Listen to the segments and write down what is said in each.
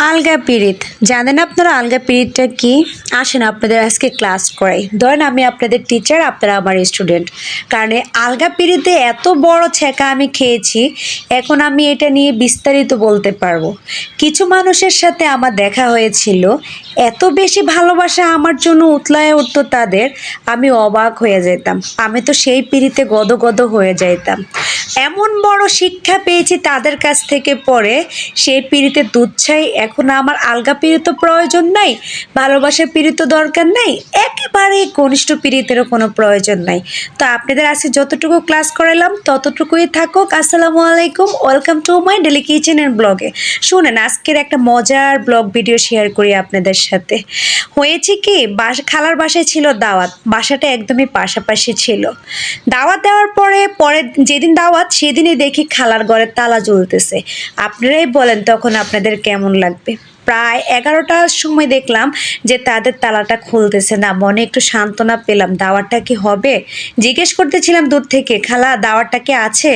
আলগা পিরিত জানেন আপনারা, আলগা পিরিতটা কি? আসেন আপনাদের আজকে ক্লাস করাই। ধরেন আমি আপনাদের টিচার আপনারা আমার স্টুডেন্ট কারণ আলগা পিরিতে এত বড় ছেঁকা আমি খেয়েছি, এখন আমি এটা নিয়ে বিস্তারিত বলতে পারব। কিছু মানুষের সাথে আমার দেখা হয়েছিল, এত বেশি ভালোবাসা আমার জন্য উতলায় উঠতো তাদের, আমি অবাক হয়ে যেতাম। আমি তো সেই পিড়িতে গদগদ হয়ে যাইতাম। এমন বড় শিক্ষা পেয়েছি তাদের কাছ থেকে পরে, সেই পিড়িতে দুধ ছাই, এখন আমার আলগা পিড়িত প্রয়োজন নাই ভালোবাসার পীড়িত দরকার নাই, একেবারে ঘনিষ্ঠ পিড়িতেরও কোনো প্রয়োজন নাই। তো আপনাদের আজকে যতটুকু ক্লাস করালাম, ততটুকুই থাকুক। আসসালামু আলাইকুম welcome to my daily kitchen ব্লগে শুনেন, আজকের একটা মজার ব্লগ ভিডিও শেয়ার করি আপনাদের সাথে। হয়েছে কি, বাস, খালার বাসায় ছিল দাওয়াত, বাসাটা একদমই পাশাপাশি ছিল। দাওয়াত দেওয়ার পরে পরে যেদিন দাওয়াত, সেদিনই দেখি খালার ঘরে তালা জ্বলতেছে। আপনারাই বলেন তখন আপনাদের কেমন লাগবে। প্রায় এগারোটার সময় দেখলাম যে তাদের তালাটা খুলতেছে না। মনে একটু সান্ত্বনা পেলাম দাওয়ারটা কি হবে? জিজ্ঞেস করতেছিলাম দূর থেকে, খালা দাওয়ারটা কি আছে?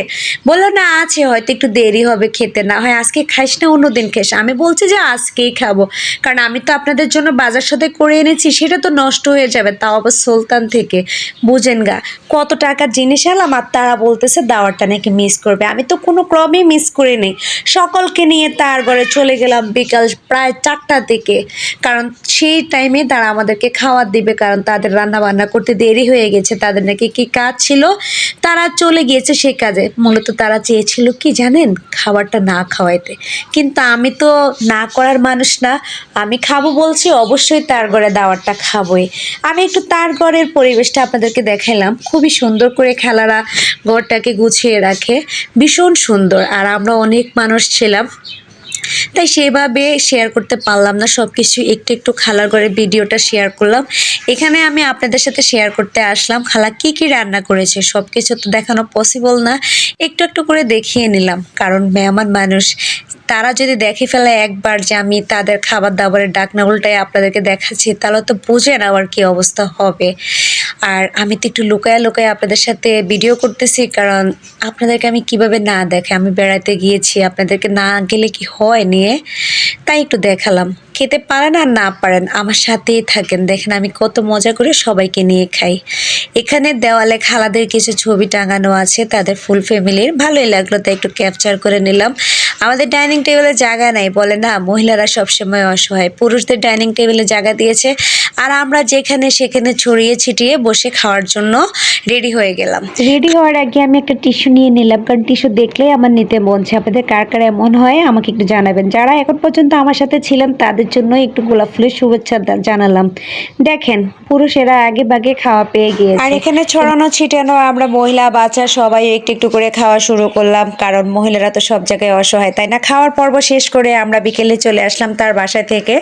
বলল, না, আছে, হয়তো একটু দেরি হবে খেতে, না হয় আজকে খাইস না অন্যদিন খেস আমি বলছি যে, আজকেই খাব। কারণ আমি তো আপনাদের জন্য বাজার সাথে করে এনেছি, সেটা তো নষ্ট হয়ে যাবে, তাও আবার সুলতান থেকে। বুঝেন গা, কত টাকার জিনিস এলাম আর তারা বলতেছে দাওয়ারটা নাকি মিস করবে। আমি তো কোনো ক্রমেই মিস করে নেই সকলকে নিয়ে তার ঘরে চলে গেলাম, বিকাল প্রায় চারটা থেকে কারণ সেই টাইমে তারা আমাদেরকে খাওয়ার দিবে, কারণ তাদের রান্না বান্না করতে দেরি হয়ে গেছে, তাদের নাকি কি কাজ ছিল? তারা চলে গিয়েছে সেই কাজে। মূলত তারা চেয়েছিল কি জানেন? খাবারটা না খাওয়াইতে। কিন্তু আমি তো না করার মানুষ না। আমি খাব বলছি, অবশ্যই তার ঘরে দাওয়ারটা খাবোই। আমি একটু তার ঘরের পরিবেশটা আপনাদেরকে দেখালাম খুবই সুন্দর করে খেলারা ঘরটাকে গুছিয়ে রাখে। ভীষণ সুন্দর। আর আমরা অনেক মানুষ ছিলাম। তাই সেভাবে শেয়ার করতে পারলাম না সব কিছু একটু একটু খালার ঘরে ভিডিওটা শেয়ার করলাম। এখানে আমি আপনাদের সাথে শেয়ার করতে আসলাম। খালা কি কি রান্না করেছে সব কিছু তো দেখানো পসিবল না। একটু একটু করে দেখিয়ে নিলাম, কারণ মেহমান মানুষ তারা যদি দেখে ফেলে একবার যে আমি তাদের খাবার দাবারের ডাকনা উল্টায় আপনাদেরকে দেখাচ্ছি, তাহলে তো বুঝেন আবার কি অবস্থা হবে। আর আমি তো একটু লুকায় লুকায় আপনাদের সাথে ভিডিও করতেছি, কারণ আপনাদেরকে আমি কীভাবে না দেখে, আমি বেড়াতে গিয়েছি, আপনাদেরকে না গেলে কি হয় নিয়ে? তাই একটু দেখালাম। খেতে পারেন আর না পারেন, আমার সাথেই থাকেন। দেখেন আমি কত মজা করে সবাইকে নিয়ে খাই। এখানে দেওয়ালে খালাদের কিছু ছবি টাঙানো আছে, তাদের ফুল ফ্যামিলির ভালোই লাগল, তাই একটু ক্যাপচার করে নিলাম। আমাদের ডাইনিং টেবিলে জায়গা নাই বলে না মহিলারা সবসময় অসহায়। পুরুষদের ডাইনিং টেবিলে জায়গা দিয়েছে আর আমরা যেখানে সেখানে ছড়িয়ে ছিটিয়ে বসে খাওয়ার জন্য রেডি হয়ে গেলাম। রেডি হওয়ার আগে আমি একটা টিস্যু নিয়ে নিলাম কারণ টিস্যু দেখলেই আমার নিতে মন চায়। আপনাদের কার কার এমন হয় আমাকে একটু জানাবেন। যারা এখন পর্যন্ত আমার সাথে ছিলেন তাদের জন্য একটু গোলাপ ফুলের শুভেচ্ছা জানালাম। দেখেন পুরুষেরা আগে ভাগে খাওয়া পেয়ে গিয়েছে। আর এখানে ছড়ানো ছিটানো আমরা মহিলা বাচ্চা সবাই একটু একটু করে খাওয়া শুরু করলাম কারণ মহিলারা তো সব জায়গায় অসহায় তাই না? খাওয়ার পর্ব শেষ করে আমরা বিকেলে চলে আসলাম তার বাসায় থেকে।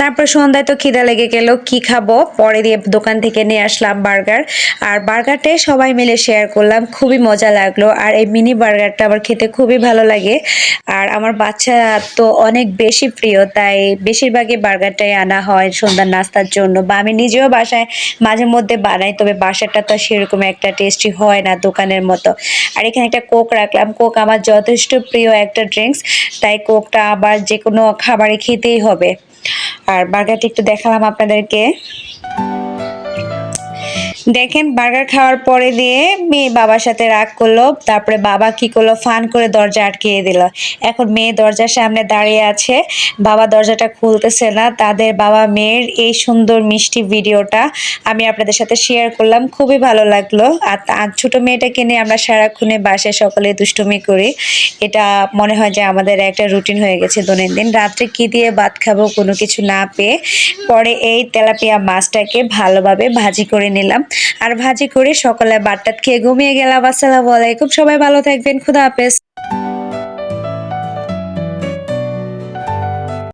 তারপর সন্ধ্যায় তো খিদা লেগে গেল, কি খাব? পরে দিয়ে দোকান থেকে নিয়ে আসলাম বার্গার। আর বার্গারটাই সবাই মিলে শেয়ার করলাম, খুবই মজা লাগল। আর এই মিনি বার্গারটা আমার খেতে খুবই ভালো লাগে। আর আমার বাচ্চা তো অনেক বেশি প্রিয়, তাই বেশিরভাগই বার্গারটাই আনা হয় সন্ধ্যার নাস্তার জন্য। বা আমি নিজেও বাসায় মাঝে মধ্যে বানাই, তবে বাসাটা তো সেরকম একটা টেস্টি হয় না দোকানের মতো। আর এখানে একটা কোক রাখলাম। কোক আমার যথেষ্ট প্রিয়, একটা ড্রিঙ্কস তাই কোকটা আবার যে কোনো খাবারে খেতেই হবে। আর বার্গারটা একটু দেখালাম আপনাদেরকে। দেখেন বার্গার খাওয়ার পরে দিয়ে মেয়ে বাবার সাথে রাগ করল, তারপরে বাবা কি করল? ফান করে দরজা আটকিয়ে দিল। এখন মেয়ে দরজার সামনে দাঁড়িয়ে আছে, বাবা দরজাটা খুলতেছে না। তাদের বাবা মেয়ের এই সুন্দর মিষ্টি ভিডিওটা আমি আপনাদের সাথে শেয়ার করলাম, খুবই ভালো লাগল। আর ছোট মেয়েটাকে নিয়ে আমরা সারাক্ষণে বাসায় সকলে দুষ্টুমি করি। এটা মনে হয় যে আমাদের একটা রুটিন হয়ে গেছে দৈনন্দিন। রাত্রে কি দিয়ে ভাত খাব কোনো কিছু না পেয়ে পরে এই তেলাপিয়া মাছটাকে ভালোভাবে ভাজি করে নিলাম। আর ভাজি করে সকালে বাটটাত খেয়ে ঘুমিয়ে গেলাম। আসসালামু আলাইকুম, সবাই ভালো থাকবেন, খুদা হাফেজ।